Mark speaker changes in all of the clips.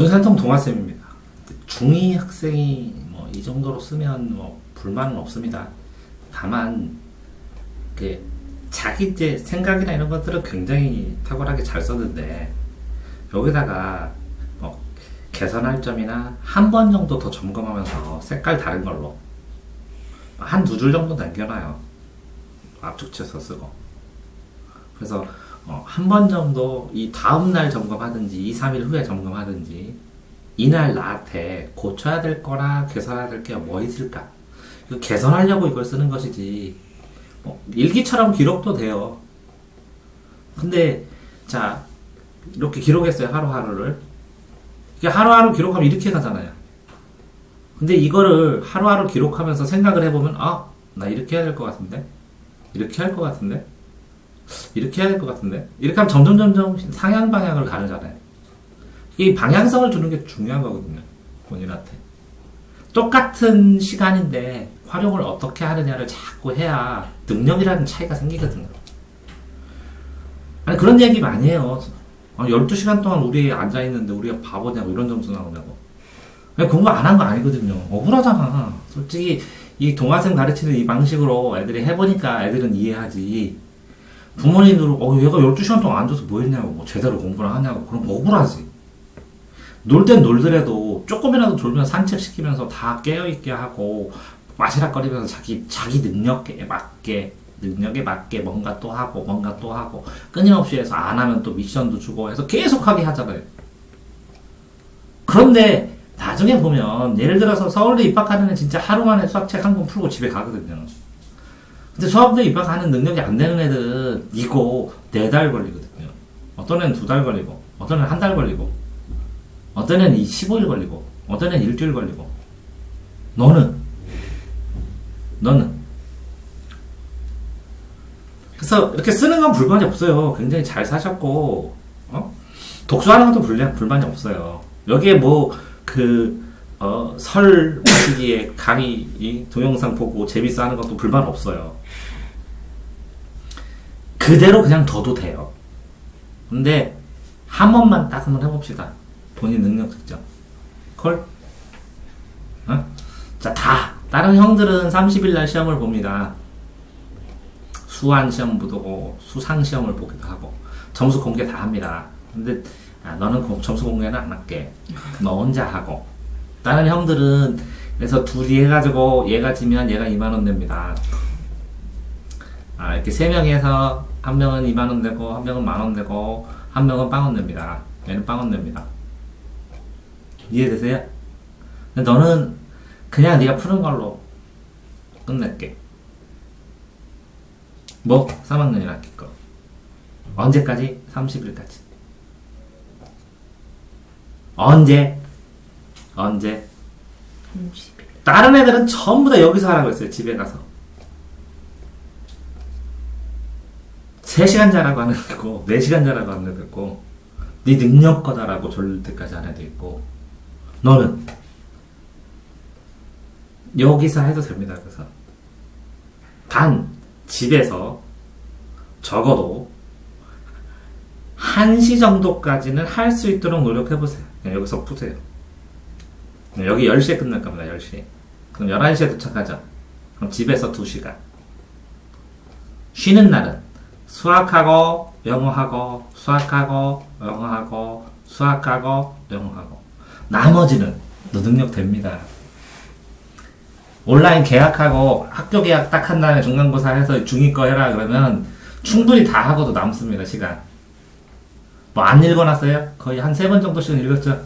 Speaker 1: 준산통 동화쌤입니다. 중2 학생이 뭐 이 정도로 쓰면 뭐 불만은 없습니다. 다만 그 자기 이제 생각이나 이런 것들은 굉장히 탁월하게 잘 썼는데 여기다가 뭐 개선할 점이나 한 번 정도 더 점검하면서 색깔 다른 걸로 한 두 줄 정도 남겨놔요. 압축해서 쓰고. 그래서 어, 한 번 정도 이 다음날 점검하든지 2, 3일 후에 점검하든지 이날 나한테 고쳐야 될 거나 개선해야 될 게 뭐 있을까? 이거 개선하려고 이걸 쓰는 것이지 뭐 일기처럼 기록도 돼요. 근데 자 이렇게 기록했어요 하루하루를 이게 하루하루 기록하면 이렇게 가잖아요. 근데 이거를 하루하루 기록하면서 생각을 해보면 아나 이렇게 해야 될 것 같은데 이렇게 할 것 같은데 이렇게 해야 될 것 같은데 이렇게 하면 점점 점점 상향 방향을 가르잖아요. 이 방향성을 주는 게 중요한 거거든요. 본인한테. 똑같은 시간인데 활용을 어떻게 하느냐를 자꾸 해야 능력이라는 차이가 생기거든요. 아니, 그런 얘기 많이 해요. 아니, 12시간 동안 우리 앉아있는데 우리가 바보냐고 이런 점수 나오냐고. 공부 안 한 거 아니거든요. 억울하잖아. 솔직히 이 동화생 가르치는 이 방식으로 애들이 해보니까 애들은 이해하지. 부모님들은 어, 얘가 12시간 동안 앉아서 뭐 했냐고, 뭐 제대로 공부를 하냐고. 그럼 억울하지. 놀 땐 놀더라도 조금이라도 졸면 산책시키면서 다 깨어있게 하고 마시락거리면서 자기 자기 능력에 맞게 능력에 맞게 뭔가 또 하고 뭔가 또 하고 끊임없이 해서 안 하면 또 미션도 주고 해서 계속하게 하잖아요. 그런데 나중에 보면 예를 들어서 서울대 입학하는 애 진짜 하루 만에 수학책 한 권 풀고 집에 가거든요. 근데 수학대 입학하는 능력이 안 되는 애들은 이거 네 달 걸리거든요. 어떤 애는 두 달 걸리고 어떤 애는 한 달 걸리고 어떤 애는 15일 걸리고, 어떤 애는 일주일 걸리고. 너는? 너는? 그래서 이렇게 쓰는 건 불만이 없어요. 굉장히 잘 사셨고, 어? 독서하는 것도 불만, 불만이 없어요. 여기에 뭐, 그, 어, 설 시기에 강의, 이 동영상 보고 재밌어 하는 것도 불만 없어요. 그대로 그냥 둬도 돼요. 근데, 한 번만 딱 한번 해봅시다. 본인 능력 측정. 콜? 어? 자, 다. 다른 형들은 30일 날 시험을 봅니다. 수한 시험 보고, 수상 시험을 보기도 하고, 점수 공개 다 합니다. 근데, 아, 너는 고, 점수 공개는 안 할게. 너 혼자 하고. 다른 형들은, 그래서 둘이 해가지고, 얘가 지면 얘가 2만원 냅니다. 아, 이렇게 세 명이 해서, 한 명은 2만원 내고, 한 명은 만원 내고, 한 명은 빵원 냅니다. 얘는 빵원 냅니다. 이해되세요? 근데 너는 그냥 네가 푸는 걸로 끝낼게. 뭐? 3학년이라 할게 거. 언제까지? 30일까지. 언제? 언제?
Speaker 2: 30일.
Speaker 1: 다른 애들은 전부 다 여기서 하라고 했어요. 집에 가서. 3시간 자라고 하는 애도 있고 4시간 자라고 하는 애도 있고 네 능력 거다라고 졸릴 때까지 하는 애도 있고 너는 여기서 해도 됩니다. 그래서 단 집에서 적어도 1시 정도까지는 할 수 있도록 노력해보세요. 여기서 푸세요. 네, 여기 10시에 끝날 겁니다. 10시. 그럼 11시에 도착하죠. 그럼 집에서 2시간. 쉬는 날은 수학하고 영어하고 수학하고 영어하고 수학하고 영어하고 나머지는 너 능력 됩니다. 온라인 계약하고 학교 계약 딱 한 다음에 중간고사 해서 중2 거 해라 그러면 충분히 다 하고도 남습니다, 시간. 뭐 안 읽어놨어요? 거의 한 세 번 정도씩은 읽었죠?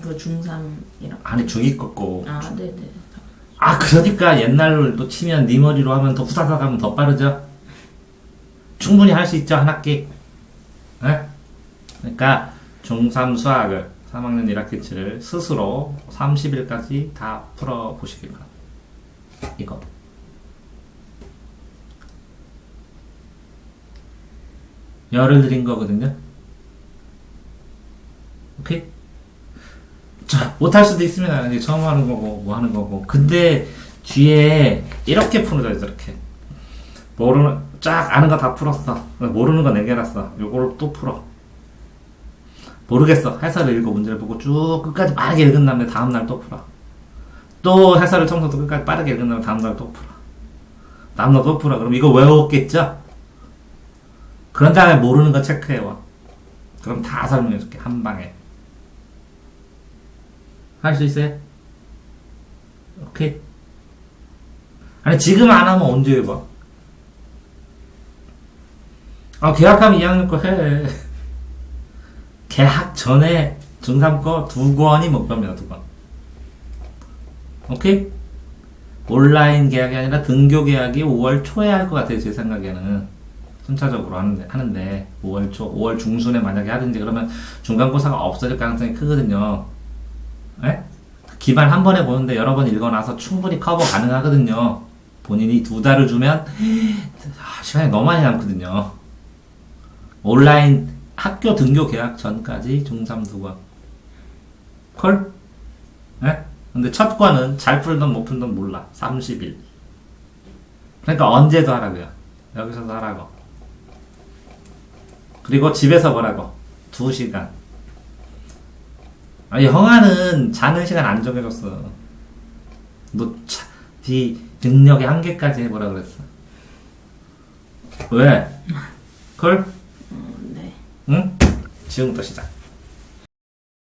Speaker 2: 그 중3이랑.
Speaker 1: 아니, 중2 거고.
Speaker 2: 아, 네네.
Speaker 1: 아, 그러니까 옛날로 또 치면 네 머리로 하면 더 후다닥 하면 더 빠르죠? 충분히 할 수 있죠, 한 학기. 네? 그러니까 중3 수학을 3학년 1학기치를 스스로 30일까지 다 풀어 보시길 바랍니다. 이거. 열을 드린 거거든요. 오케이? 자, 못할 수도 있습니다. 이제 처음 하는 거고, 뭐 하는 거고. 근데 뒤에 이렇게 푸는 거죠, 이렇게. 모르는, 쫙 아는 거 다 풀었어. 모르는 거 남겨놨어. 요거를 또 풀어. 모르겠어. 해설을 읽고 문제를 보고 쭉 끝까지 빠르게 읽은 다음에 다음날 또 풀어. 또 해설을 청소도 끝까지 빠르게 읽은 다음에 다음날 또 풀어. 다음날 또 풀어. 그럼 이거 외웠겠죠? 그런 다음에 모르는 거 체크해와. 그럼 다 설명해줄게. 한 방에. 할 수 있어요? 오케이. 아니, 지금 안 하면 언제 해봐? 아, 계약하면 2학년 거 해. 계약 전에 중3 거 두 권이 목표입니다, 두 권. 오케이? 온라인 계약이 아니라 등교 계약이 5월 초에 할 것 같아요, 제 생각에는. 순차적으로 하는데, 하는데, 5월 초, 5월 중순에 만약에 하든지 그러면 중간고사가 없어질 가능성이 크거든요. 예? 기말 한 번에 보는데 여러 번 읽어놔서 충분히 커버 가능하거든요. 본인이 두 달을 주면, 아, 시간이 너무 많이 남거든요. 온라인 학교 등교 계약 전까지 중3 두 권. 콜? 예? 근데 첫 권은 잘 풀든 못 풀든 몰라. 30일. 그러니까 언제도 하라고요. 여기서도 하라고. 그리고 집에서 보라고. 2시간. 아니, 형아는 자는 시간 안 정해줬어. 너, 차, 네 능력의 한계까지 해보라 그랬어. 왜? 콜?
Speaker 2: 네.
Speaker 1: 응? 지금부터 시작.